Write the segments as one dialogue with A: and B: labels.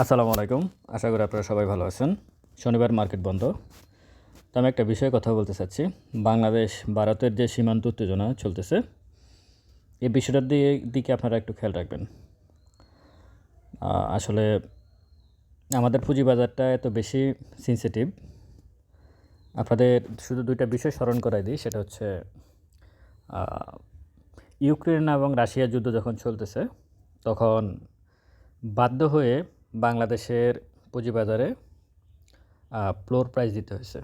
A: আসসালামু আলাইকুম। আশা করি আপনারা সবাই ভালো আছেন। শনিবার মার্কেট বন্ধ। তো আমি একটা বিষয়ে কথা বলতে চাচ্ছি। বাংলাদেশ, ভারতের যে সীমান্ত উত্তেজনা চলতেছে, এই বিষয়টার দিকে দিকে আপনারা একটু খেয়াল রাখবেন। আসলে আমাদের পুঁজিবাজারটা এত বেশি সেন্সিটিভ আপনাদের শুধু দুইটা বিষয় স্মরণ করাই দিই। সেটা হচ্ছে ইউক্রেন এবং রাশিয়ার যুদ্ধ যখন চলতেছে, তখন বাধ্য হয়ে বাংলাদেশের পুঁজিবাজারে ফ্লোর প্রাইস দিতে হয়েছে।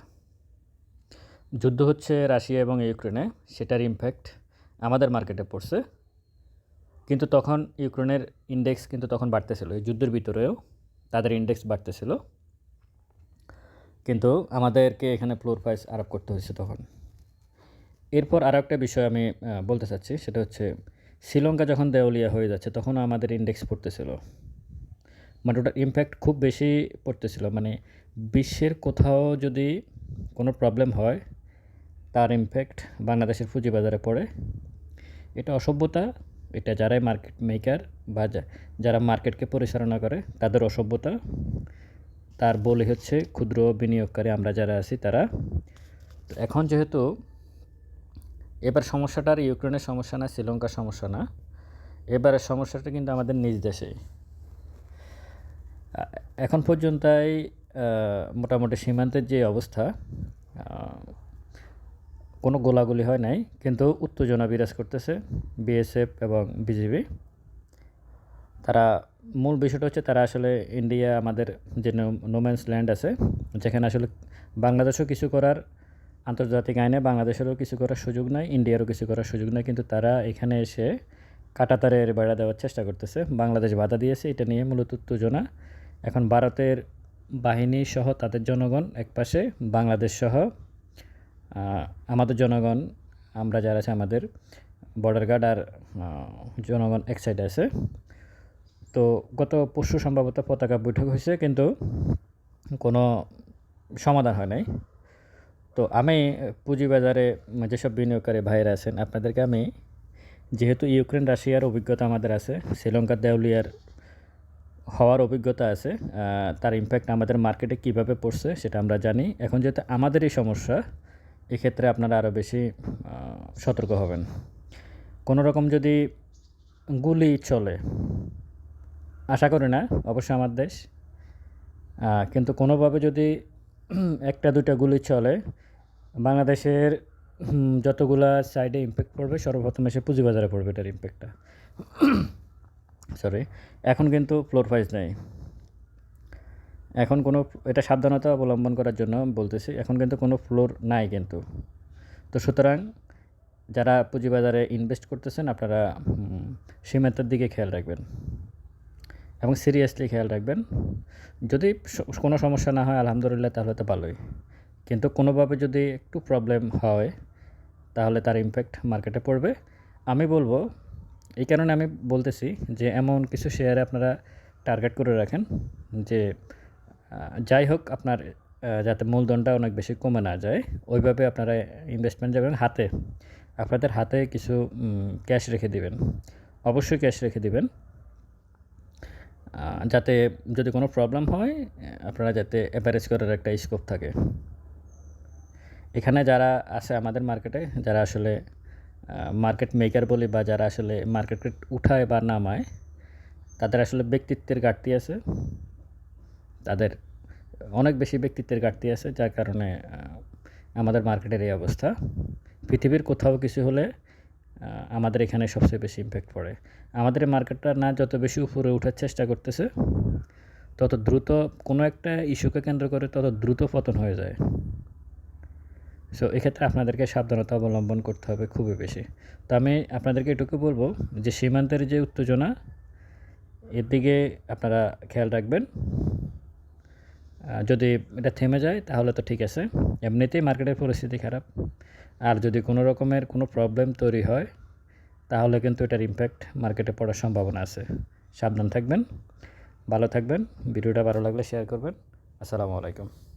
A: যুদ্ধ হচ্ছে রাশিয়া এবং ইউক্রেনে, সেটার ইমপ্যাক্ট আমাদের মার্কেটে পড়ছে। কিন্তু তখন ইউক্রেনের ইন্ডেক্স কিন্তু তখন বাড়তেছিল, এই যুদ্ধের ভিতরেও তাদের ইন্ডেক্স বাড়তেছিল। কিন্তু আমাদেরকে এখানে ফ্লোর প্রাইস আরোপ করতে হয়েছে তখন। এরপর আরও একটা বিষয় আমি বলতে চাচ্ছি, সেটা হচ্ছে, শ্রীলঙ্কা যখন দেওয়ালিয়া হয়ে যাচ্ছে তখন আমাদের ইন্ডেক্স পড়তেছিল। মানে ওটার ইমপ্যাক্ট খুব বেশি পড়তেছিল। মানে বিশ্বের কোথাও যদি কোনো প্রবলেম হয়, তার ইমপ্যাক্ট বাংলাদেশের পুঁজিবাজারে পড়ে। এটা অসভ্যতা, এটা যারাই মার্কেট মেকার বা যারা মার্কেটকে পরিচালনা করে, তাদের অসভ্যতা। তার বলে হচ্ছে ক্ষুদ্র বিনিয়োগকারী আমরা যারা আছি তারা। এখন যেহেতু এবার সমস্যাটা আর ইউক্রেনের সমস্যা না, শ্রীলঙ্কার সমস্যা না, এবারের সমস্যাটা কিন্তু আমাদের নিজ দেশে এখন পর্যন্তই মোটামুটি সীমান্তের যে অবস্থা কোনো গোলাগুলি হয় নাই, কিন্তু উত্তেজনা বিরাজ করতেছে বিএসএফ এবং বিজেপি তারা মূল বিষয়টা হচ্ছে তারা আসলে ইন্ডিয়া আমাদের যে নোম্যান্স ল্যান্ড আছে, যেখানে আসলে বাংলাদেশও কিছু করার, আন্তর্জাতিক আইনে বাংলাদেশেরও কিছু করার সুযোগ নাই, ইন্ডিয়ারও কিছু করার সুযোগ নাই, কিন্তু তারা এখানে এসে কাটাতারের বেড়া দেওয়ার চেষ্টা করতেছে। বাংলাদেশ বাধা দিয়েছে, এটা নিয়ে মূলত উত্তেজনা। এখন ভারতের বাহিনী সহ তাদের জনগণ একপাশে বাংলাদেশ সহ আমাদের জনগণ, আমরা যারা আছে আমাদের বর্ডার গার্ড আর জনগণ এক সাইডে আছে। তো গত পরশু সম্ভবত পতাকা বৈঠক হয়েছে, কিন্তু কোনো সমাধান হয় নাই। তো আমি পুঁজিবাজারে যেসব বিনিয়োগকারী ভাইয়েরা আছেন, আপনাদেরকে আমি, যেহেতু ইউক্রেন, রাশিয়ার অভিজ্ঞতা আমাদের আছে শ্রীলঙ্কার দেউলিয়ার হওয়ার অভিজ্ঞতা আছে তার ইম্প্যাক্ট আমাদের মার্কেটে কীভাবে পড়ছে সেটা আমরা জানি। এখন যেহেতু আমাদেরই সমস্যা, এক্ষেত্রে আপনারা আরও বেশি সতর্ক হবেন। কোনো রকম যদি গুলি চলে, আশা করি না, অবশ্যই আমার দেশ কিন্তু কোনোভাবে যদি একটা দুইটা গুলি চলে, বাংলাদেশের যতগুলা সাইডে ইম্প্যাক্ট পড়বে, সর্বপ্রথম এসে পুঁজিবাজারে পড়বে এটার ইম্প্যাক্টটা সরি এখন কিন্তু ফ্লোর প্রাইস নেই। এখন কোনো, এটা সাবধানতা অবলম্বন করার জন্য বলতেছি, এখন কিন্তু কোনো ফ্লোর নাই কিন্তু। তো সুতরাং যারা পুঁজিবাজারে ইনভেস্ট করতেছেন, আপনারা সীমান্তের দিকে খেয়াল রাখবেন। এবং সিরিয়াসলি খেয়াল রাখবেন। যদি কোনো সমস্যা না হয়, আলহামদুলিল্লাহ, তাহলে তো ভালোই। কিন্তু কোনোভাবে যদি একটু প্রবলেম হয়, তাহলে তার ইম্প্যাক্ট মার্কেটে পড়বে। আমি বলব এই কারণে আমি বলতেছি যে এমন কিছু শেয়ারে আপনারা টার্গেট করে রাখেন যে যাই হোক আপনার যাতে মূলধনটা অনেক বেশি কমে না যায়, ওইভাবে আপনারা ইনভেস্টমেন্ট যাবেন হাতে, আপনাদের হাতে কিছু ক্যাশ রেখে দিবেন, অবশ্যই ক্যাশ রেখে দিবেন। যাতে যদি কোনো প্রবলেম হয়, আপনারা যাতে অ্যাভারেজ করার একটা স্কোপ থাকে। এখানে যারা আছে আমাদের মার্কেটে যারা আসলে মার্কেট মেকার বলি বা যারা আসলে মার্কেট উঠায় বা নামায়, তাদের আসলে ব্যক্তিত্বের ঘাটতি আছে। তাদের অনেক বেশি ব্যক্তিত্বের ঘাটতি আছে, যার কারণে আমাদের মার্কেটের এই অবস্থা। পৃথিবীর কোথাও কিছু হলে আমাদের এখানে সবচেয়ে বেশি ইম্প্যাক্ট পড়ে। আমাদের মার্কেটটা না যত বেশি উপরে ওঠার চেষ্টা করতেছে, তত দ্রুত কোনো একটা ইস্যুকে কেন্দ্র করে তত দ্রুত পতন হয়ে যায়। সো এক্ষেত্রে আপনাদেরকে সাবধানতা অবলম্বন করতে হবে খুবই বেশি। তো আমি আপনাদেরকে এটুকু বলব যে, সীমান্তের যে উত্তেজনা, এর দিকে আপনারা খেয়াল রাখবেন। যদি এটা থেমে যায়, তাহলে তো ঠিক আছে। এমনিতেই মার্কেটের পরিস্থিতি খারাপ। আর যদি কোনো রকমের কোনো প্রবলেম তৈরি হয়, তাহলে কিন্তু এটার ইম্প্যাক্ট মার্কেটে পড়ার সম্ভাবনা আছে। সাবধান থাকবেন, ভালো থাকবেন, ভিডিওটা ভালো লাগলে শেয়ার করবেন। আসসালামু আলাইকুম।